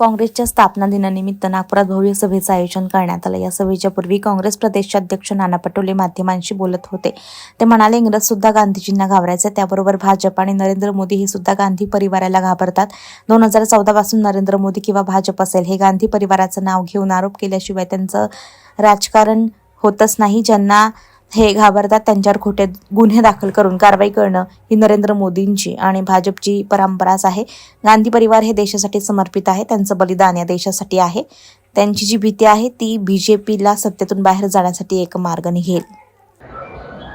काँग्रेसच्या स्थापना दिनानिमित्त नागपुरात भव्य सभेचं आयोजन करण्यात आलं. या सभेच्या पूर्वी काँग्रेस प्रदेशाध्यक्ष नाना पटोले माध्यमांशी बोलत होते. ते म्हणाले इंग्रज सुद्धा गांधीजींना घाबरायचे त्याबरोबर भाजप आणि नरेंद्र मोदी हे सुद्धा गांधी परिवाराला घाबरतात. दोन हजार चौदा पासून नरेंद्र मोदी किंवा भाजप असेल हे गांधी परिवाराचं नाव घेऊन आरोप केल्याशिवाय त्यांचं राजकारण होतच नाही. ज्यांना हे घाबरतात त्यांच्यावर खोटे गुन्हे दाखल करून कारवाई करणं ही नरेंद्र मोदींची आणि भाजपची परंपराच आहे. गांधी परिवार हे देशासाठी समर्पित आहे त्यांचं बलिदान या देशासाठी आहे. त्यांची जी भीती आहे ती बीजेपीला सत्तेतून बाहेर जाण्यासाठी एक मार्ग निघेल.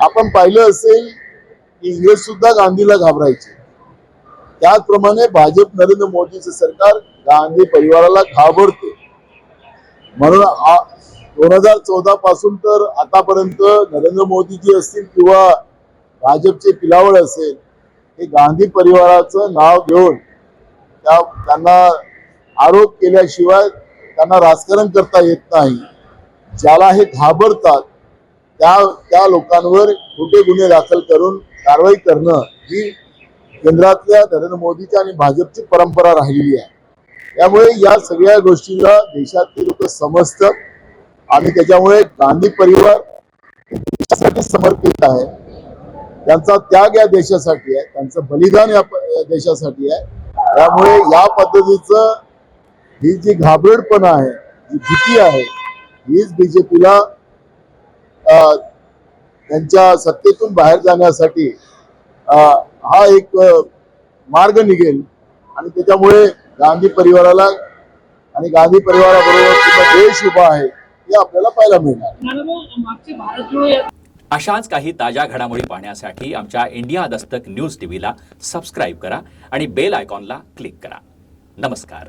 आपण पाहिलं असेल की इंग्रज सुद्धा गांधीला घाबरायचे. त्याचप्रमाणे भाजप नरेंद्र मोदीचे सरकार गांधी परिवाराला घाबरते. म्हणून दोन हजार चौदा पासून तर आतापर्यंत नरेंद्र मोदीजी असतील किंवा भाजपचे पिलावळ असेल हे गांधी परिवाराचं नाव घेऊन त्या त्यांना आरोप केल्याशिवाय त्यांना राजकारण करता येत नाही. ज्याला हे घाबरतात त्या त्या लोकांवर खोटे गुन्हे दाखल करून कारवाई करणं ही केंद्रातल्या नरेंद्र मोदीच्या आणि भाजपची परंपरा राहिलेली आहे. त्यामुळे या सगळ्या गोष्टीला देशातले लोक समजतात. आणि त्याच्यामुळे गांधी परिवार देशासाठी समर्पित आहे. त्यांचा त्याग या देशासाठी आहे. त्यांचं बलिदान या देशासाठी आहे. त्यामुळे या पद्धतीचं ही जी घाबरडपणा आहे जी भीती आहे हीच बीजेपीला त्यांच्या सत्तेतून बाहेर जाण्यासाठी हा एक मार्ग निघेल. आणि त्याच्यामुळे गांधी परिवाराला आणि गांधी परिवाराबरोबर देश उभा आहे. हे आपल्याला पाहायला मिळणार. अशाच काही ताज्या घडामोडी पाहण्यासाठी आमच्या इंडिया दस्तक न्यूज टीव्हीला सबस्क्राईब करा आणि बेल आयकॉनला क्लिक करा. नमस्कार.